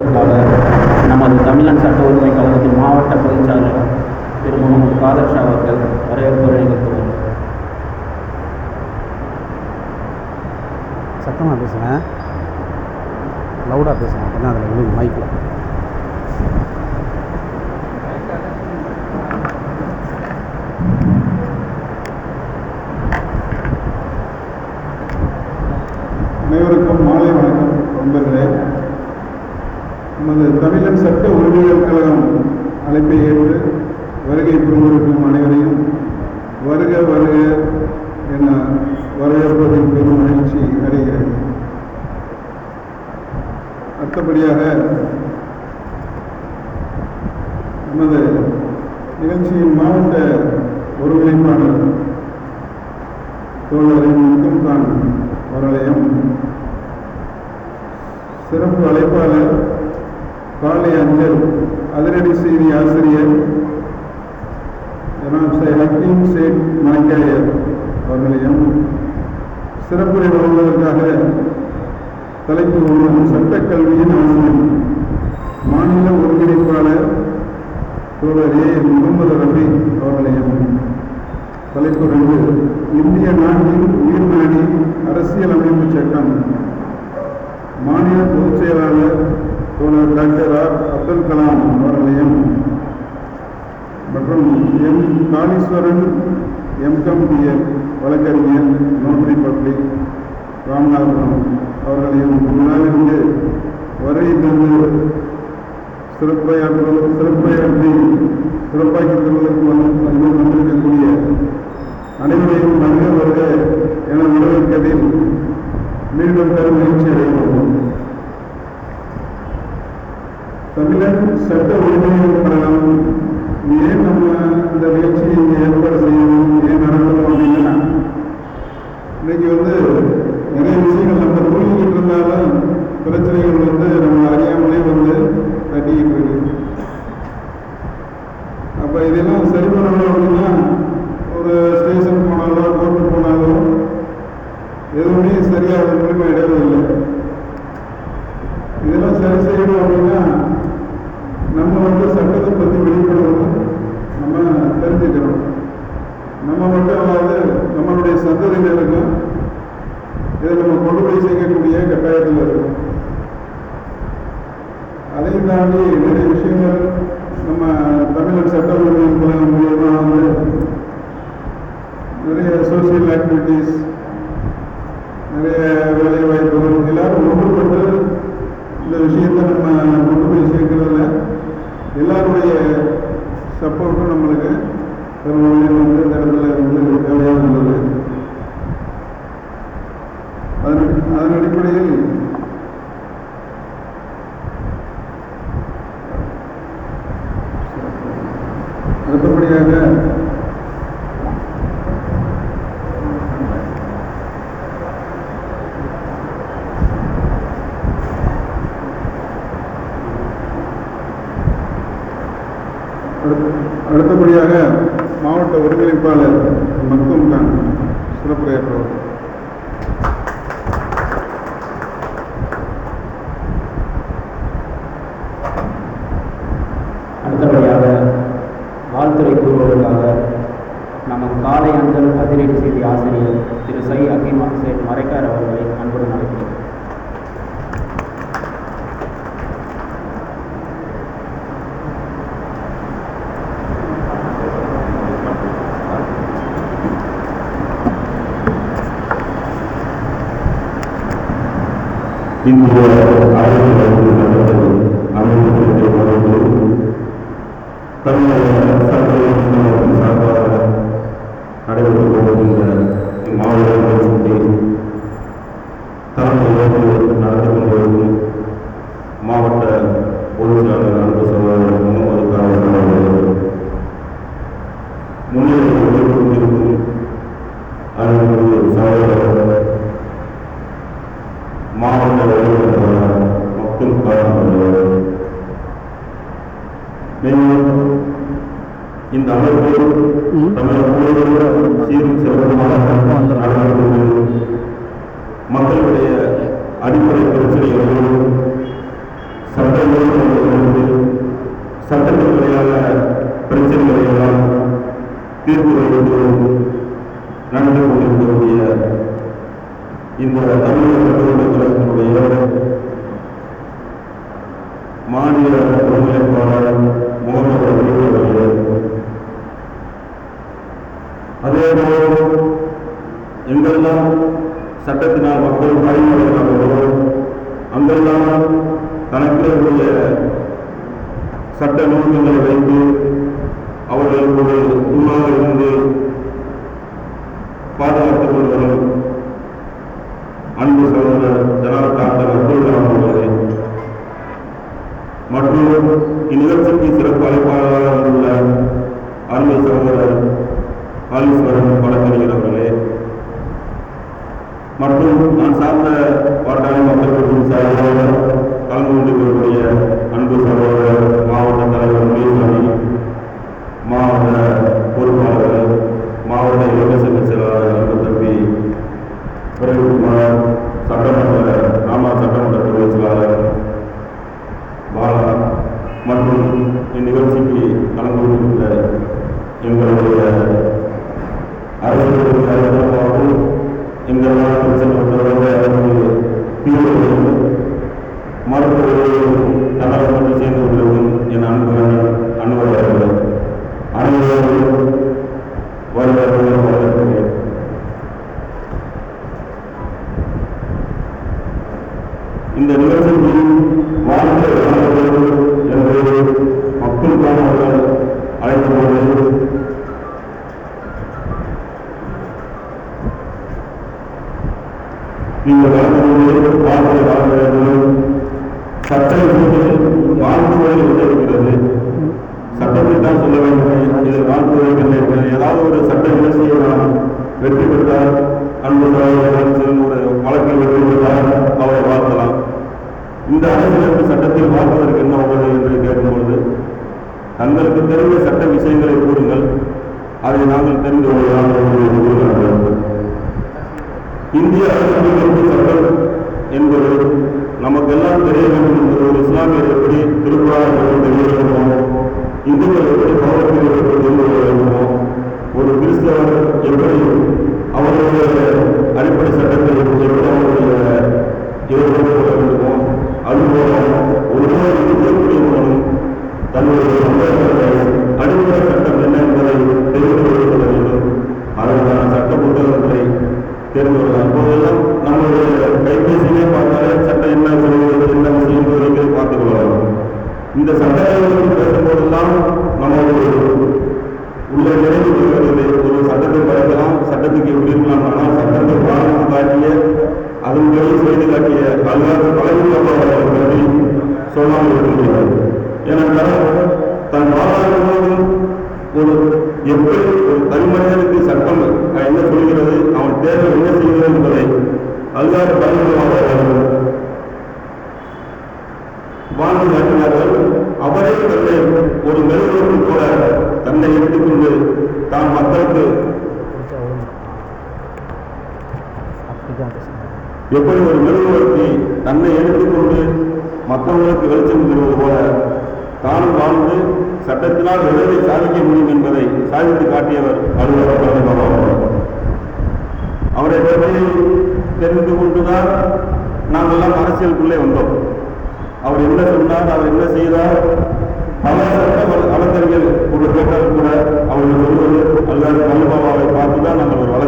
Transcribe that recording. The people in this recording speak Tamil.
நமது தமிழன் சட்ட உரிமை கழகத்தின் மாவட்ட பொதுச்சாளர் திரு முகமது காதர் ஷா அவர்கள் வரவேற்புரை நிகழ்த்துவார் சத்தமாக பேசுகிறேன் லவுடாக பேசுகிறேன் அப்படின்னா அதில் விழுது மைக்கில் அனைவருக்கும் மாலை வணக்கம் நண்பர்களே நமது தமிழன் சட்ட உரிமைகள் கழகம் அழைப்பை ஏற்று வருகை புரிந்திருக்கும் அனைவரையும் வருக வருக என வரவேற்பதில் பெரும் மகிழ்ச்சி அடைகிறது. அடுத்தபடியாக நமது நிகழ்ச்சியின் மாவட்ட ஒருங்கிணைப்பாளர் தோழரின் முத்தும் வரலயம் சிறப்பு அழைப்பாளர் காலை அஞ்சல் அதிரடி செய்தி ஆசிரியர் அவர்களையும் சிறப்புரை வழங்குவதற்காக தலைப்பு ஒன்று சட்டக்கல்வியின் அவசியம் மாநில ஒருங்கிணைப்பாளர் தோழர் ஏ. முகமது ரபி அவர்களையும் தலைப்பு ரெண்டு இந்திய நாட்டின் உயிர் நாடி அரசியல் அமைப்பு சட்டம். மாநில பொதுச் செயலாளர் தோழர் டாக்டர் ஆர். அப்துல் கலாம் அவர்களையும் மற்றும் எம். காளீஸ்வரன் எம்கம் பிஎல் வழக்கறிஞர் நோட்டரி பப்ளிக் ராமநாதபுரம் அவர்களையும் முன்னாலிருந்து வருகை தந்து சிறப்புரையாற்று சிறப்புரையாற்றி சிறப்பாக்கி தருவதற்கு வந்து வந்திருக்கக்கூடிய அனைவரையும் நன்கு வருக என வரவேற்பதில் மீண்டும் பெரும் மகிழ்ச்சி அடைகிறோம் தமிழன் சட்ட உரிமைகள் கழகம் ஏன் நம்ம இந்த நிகழ்ச்சியை இங்கே ஏற்பாடு செய்யணும் ஏன் நடத்தணும் அப்படின்னா இன்னைக்கு வந்து நிறைய விஷயங்கள் நம்ம புரிஞ்சுக்கிட்டு இருந்தாலும் பிரச்சனைகள் வந்து நம்ம அறியாமலே வந்து தட்டிக்கிட்டு இருக்கு அப்போ இதெல்லாம் சரி பண்ணணும் அப்படின்னா ஒரு ஸ்டேஷன் போனாலோ கோர்ட்டு போனாலோ எதுவுமே சரியாக முழுமை அடைவதில்லை இதெல்லாம் சரி செய்யணும் அப்படின்னா நம்ம வந்து சட்டத்தை பற்றி வெளிப்படுத்தணும் நம்ம தெரிஞ்சுக்கணும் நம்ம மட்டும் அல்லாது நம்மளுடைய சந்ததியினருக்கும் இதை நம்ம கொண்டு போய் செய்யக்கூடிய கட்டாயத்தில் இருக்கும் அதையும் தாண்டி நிறைய விஷயங்கள் நம்ம தமிழர் சட்ட உரிமை கழகம் மூலமாக வந்து நிறைய சோசியல் ஆக்டிவிட்டீஸ் நிறைய வேலை வாய்ப்புகள் எல்லாரும் ஒன்றுபட்டு இந்த விஷயத்தை நம்ம கொண்டு போய் சேர்க்கிறதுல எல்லாருடைய சப்போர்ட்டும் நம்மளுக்கு பெரும்பாலும் வந்து இந்த இடத்துல வந்து தேவையாக உள்ளது அதன் அதன் அடிப்படையில் அடுத்தபடியாக அடுத்த- அடுத்தபடியாக மாவட்ட ஒருங்கிணைப்பாளர் மக்தும் கான் சிறப்புரையாற்றுவார். அடுத்தபடியாக வாழ்த்துறை கூறுவதற்காக நம்ம காலை அஞ்சல் அதிரடி செய்தி ஆசிரியர் திரு சை কিন্তু আরো আমি কারণ இந்த தமிழக சட்டமன்ற மாநில ஒருங்கிணைப்பாளர் முகமது அலி அவர்கள். அதே எங்கெல்லாம் சட்டத்தினால் மக்கள் பயன்படுகிறார்களோ அங்கெல்லாம் தனக்குடைய சட்ட நூல்களை வைத்து அவர்களுக்கு ஒரு தூணாக இருந்து பாதுகாத்துக் கொள்வதும் அன்பு சகோதரர் ஜனாப் அப்துல் அவர்களே. மற்றும் இந்நிகழ்ச்சிக்கு சிறப்பு அழைப்பாளராக வந்துள்ள அருமை சகோதரர் காலீஸ்வரன் வழக்கறிஞர் அவர்களே மற்றும் நான் சார்ந்த பாட்டாளி மக்கள் குழுவின் சார்பாக கலந்து கொண்டிருக்கக்கூடிய அன்பு சகோதரர் இந்நிகழ்ச்சிக்கு கலந்து கொண்டிருக்கிற எங்களுடைய அரசியல் தலைவராகவும் எங்கள் நாட்டில் சென்றவர்களாக மருத்துவர்களும் மருத்துவரையும் சேர்ந்து கொண்டிருக்கும் என் அன்பு அன்பு அவர்கள் வருகிறவர்கள் வரவேற்கிறேன் இந்த நிகழ்ச்சிக்கு வாழ்ந்த இளைஞர்கள் என்று அப்துல் கலாம் அவர்கள் அழைத்தபோது நீங்கள் வாழ்ந்து வாழ்க்கை வாழ வேண்டும் சட்ட உதவுகிறது சட்டத்தை தான் சொல்ல வேண்டும். இதை வாழ்த்துவதை ஏதாவது ஒரு சட்ட நிகழ்ச்சியை நான் வெற்றி பெற்றால் அன்பு சகோதரர்கள் ஒரு வழக்கில் வெற்றி பெற்றால் அவரை வாழ்த்தலாம். இந்த அரசியலமைப்பு சட்டத்தில் வாழ்வதற்கு என்ன உள்ளது என்று கேட்கும்பொழுது தங்களுக்கு தெரிந்த சட்ட விஷயங்களை கூறுங்கள். அதை நாங்கள் தெரிந்து கொள்ளலாம் என்று கூறுகிறார்கள் இந்திய அரசியலமைப்பு சட்டம் என்பது நமக்கெல்லாம் தெரிய வேண்டும் என்பது ஒரு இஸ்லாமியர் எப்படி திருக்குறான் தெரிய வேண்டுமோ இந்துக்கள் எப்படி பகவத்கீதை தெரிந்து கொள்ள வேண்டுமோ ஒரு கிறிஸ்தவர் எப்படி அவருடைய அடிப்படை சட்டத்தை எப்படி அவருடைய இவர்கள் கொள்ள வேண்டுமோ அதுபோல ஒவ்வொரு இந்திய குடிமகனும் தன்னுடைய சந்தேகங்களை அடிப்படை சட்டம் என்ன என்பதை தெரிந்து கொள்ள வேண்டும். அதற்கான சட்ட புத்தகங்களை தேர்ந்து கொள்ளலாம் அப்போதெல்லாம் நம்மளுடைய கைபேசியிலே பார்த்தாலே சட்டம் என்ன சொல்கிறது என்ன விஷயம் என்பதை பார்த்துக் கொள்ளலாம். இந்த சட்டங்களை பேசும்போதெல்லாம் உள்ள ஒரு சட்டத்தை படிக்கலாம் சட்டத்துக்கு எப்படி இருக்கலாம் ஆனால் சட்டத்தை வாழ்ந்து காட்டிய அதன்படி செய்து காட்டிய அல்லாத பழகிப்பட்ட சொல்லாமல் இருக்க முடியாது. ஏனென்றால் தன் வாழ்நாள் முழுவதும் ஒரு எப்படி எப்படி ஒரு மெழுகுவர்த்தி தன்னை எடுத்துக்கொண்டு மற்றவர்களுக்கு வெளிச்சம் தருவது போல தானும் வாழ்ந்து சட்டத்தினால் எதிரை சாதிக்க முடியும் என்பதை சாதித்து காட்டியவர் அலுவலர் அவருடைய பெருமையை தெரிந்து கொண்டுதான் நாம் எல்லாம் அரசியலுக்குள்ளே வந்தோம். அவர் என்ன சொன்னார் அவர் என்ன செய்தார் பல சட்ட வழக்கறிஞர் ஒரு கேட்டால் கூட அவர்கள் சொல்வது அல்லது நல்லபாவாவை பார்த்து தான் நாங்கள் ஒரு